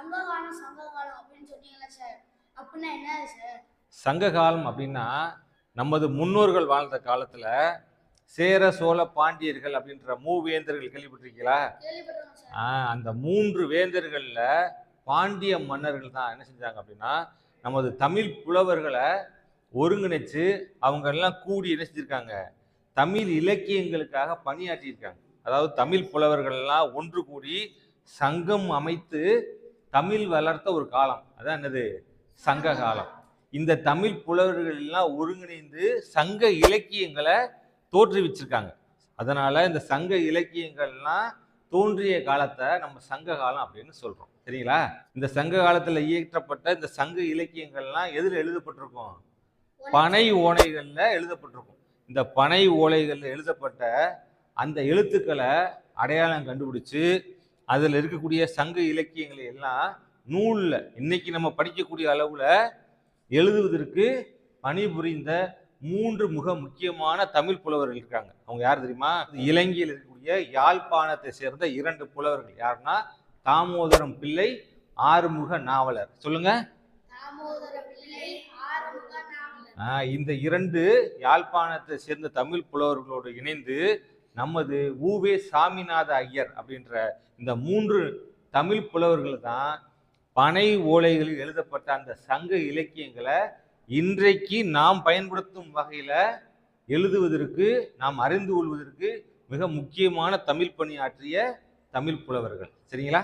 சங்ககாலம் சங்ககாலம் அப்படின்னு சொன்னீங்களா சார். அப்படின்னா என்ன சார்? சங்க காலம் அப்படின்னா நமது முன்னோர்கள் வாழ்ந்த காலத்துல சேர சோழ பாண்டியர்கள் அப்படின்ற மூவேந்தர்கள் கேள்விப்பட்டிருக்கீங்களா? கேள்விப்பட்டிருக்கோம் சார். ஆஹ் அந்த மூன்று வேந்தர்கள்ல பாண்டிய மன்னர்கள் தான் என்ன செஞ்சாங்க அப்படின்னா நமது தமிழ் புலவர்களை ஒருங்கிணைச்சு அவங்க எல்லாம் கூடி என்ன செஞ்சிருக்காங்க தமிழ் இலக்கியங்களுக்காக பணியாற்றியிருக்காங்க. அதாவது தமிழ் புலவர்கள் எல்லாம் ஒன்று கூடி சங்கம் அமைத்து தமிழ் வளர்த்த ஒரு காலம். அதான் என்னது? சங்க காலம். இந்த தமிழ் புலவர்கள் எல்லாம் ஒருங்கிணைந்து சங்க இலக்கியங்களை தோற்றுவிச்சிருக்காங்க. அதனால இந்த சங்க இலக்கியங்கள்லாம் தோன்றிய காலத்தை நம்ம சங்க காலம் அப்படின்னு சொல்றோம். சரிங்களா? இந்த சங்க காலத்துல இயற்றப்பட்ட இந்த சங்க இலக்கியங்கள்லாம் எதுல எழுதப்பட்டிருக்கும்? பனை ஓலைகள்ல எழுதப்பட்டிருக்கும். இந்த பனை ஓலைகள்ல எழுதப்பட்ட அந்த எழுத்துக்களை அடையாளம் கண்டுபிடிச்சு அதில் இருக்கக்கூடிய சங்க இலக்கியங்களை எல்லாம் நூலில் இன்னைக்கு நம்ம படிக்கக்கூடிய அளவில் எழுதுவதற்கு பணிபுரிந்த மூன்று மிக முக்கியமான தமிழ் புலவர்கள் இருக்காங்க. அவங்க யார் தெரியுமா? இலங்கையில் இருக்கக்கூடிய யாழ்ப்பாணத்தை சேர்ந்த இரண்டு புலவர்கள். யாருன்னா? தாமோதரம் பிள்ளை ஆறுமுக நாவலர். சொல்லுங்க. இந்த இரண்டு யாழ்ப்பாணத்தை சேர்ந்த தமிழ் புலவர்களோடு இணைந்து நமது ஊவே சாமிநாத ஐயர் அப்படின்ற இந்த மூன்று தமிழ் புலவர்கள் தான் பனை ஓலைகளில் எழுதப்பட்ட அந்த சங்க இலக்கியங்களை இன்றைக்கு நாம் பயன்படுத்தும் வகையில் எழுதுவதற்கு நாம் அறிந்து கொள்வதற்கு மிக முக்கியமான தமிழ் பணியாற்றிய தமிழ் புலவர்கள். சரிங்களா?